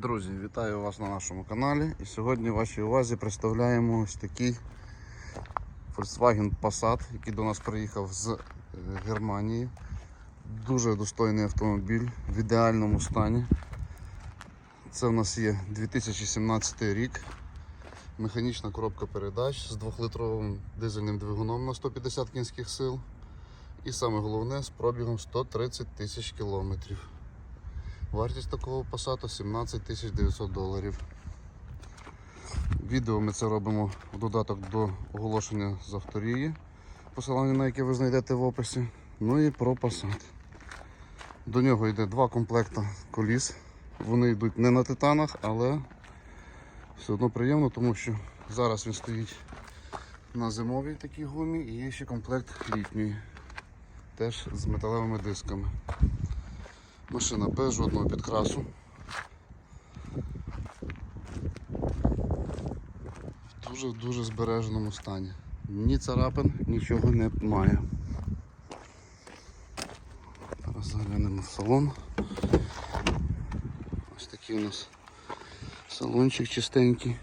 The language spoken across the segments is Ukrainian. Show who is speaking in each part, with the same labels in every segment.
Speaker 1: Друзі, вітаю вас на нашому каналі. І сьогодні вашій увазі представляємо ось такий Volkswagen Passat, який до нас приїхав з е, Германії. Дуже достойний автомобіль в ідеальному стані. Це в нас є 2017 рік. Механічна коробка передач з 2-литровим дизельним двигуном на 150 кінських сил. І саме головне з пробігом 130 тисяч кілометрів. Вартість такого пасата 17 тисяч 900 доларів. Відео ми це робимо в додаток до оголошення з авторії, посилання на яке ви знайдете в описі. Ну і про Passat. До нього йде два комплекта коліс. Вони йдуть не на титанах, але все одно приємно, тому що зараз він стоїть на зимовій такій гумі і є ще комплект літньої, теж з металевими дисками. Машина без жодного підкрасу. В дуже-дуже збереженому стані. Ні царапин, нічого не має. Зараз заглянемо в салон. Ось такий у нас салончик чистенький.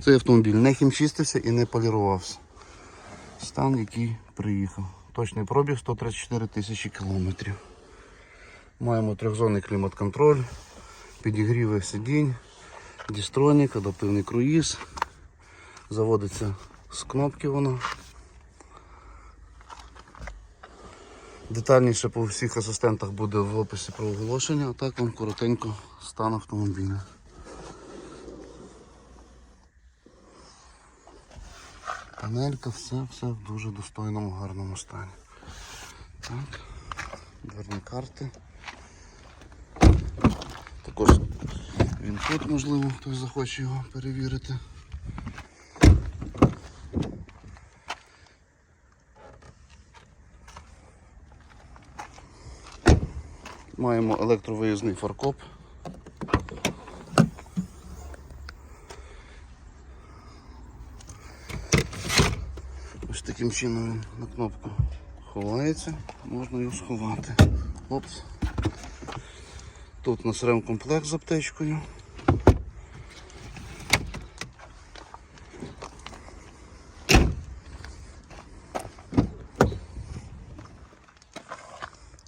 Speaker 1: Цей автомобіль не хімчистився і не полірувався. Стан, який приїхав. Точний пробіг 134 тисячі кілометрів. Маємо трьохзонний клімат-контроль, підігріви сидінь, дістронік, адаптивний круїз. Заводиться з кнопки воно. Детальніше по всіх асистентах буде в описі про оголошення, а так вам коротенько стан автомобіля. Панелька, все, все в дуже достойному, гарному стані. Так, дверні карти. Також він тут, можливо, хтось захоче його перевірити. Маємо електровиїзний фаркоп. Ось таким чином він на кнопку ховається, можна його сховати. Опс. Тут у нас ремкомплект з аптечкою.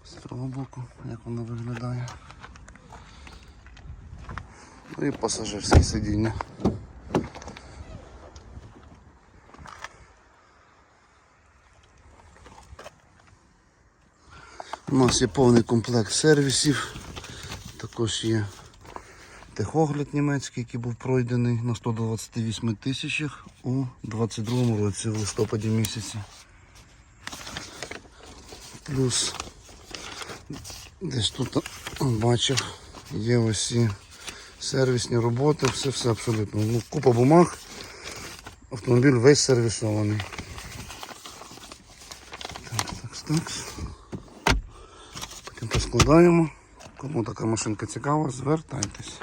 Speaker 1: З цього боку, як воно виглядає. Ну і пасажирське сидіння. У нас є повний комплект сервісів. Також є техогляд німецький, який був пройдений на 128 тисячах у 22 році, в листопаді місяці. Плюс десь тут бачив, є ось і сервісні роботи, все все абсолютно. Ну, Купа бумаг, автомобіль весь сервісований. Так, так, так. Потім поскладаємо. Кому така машинка цікава, звертайтесь.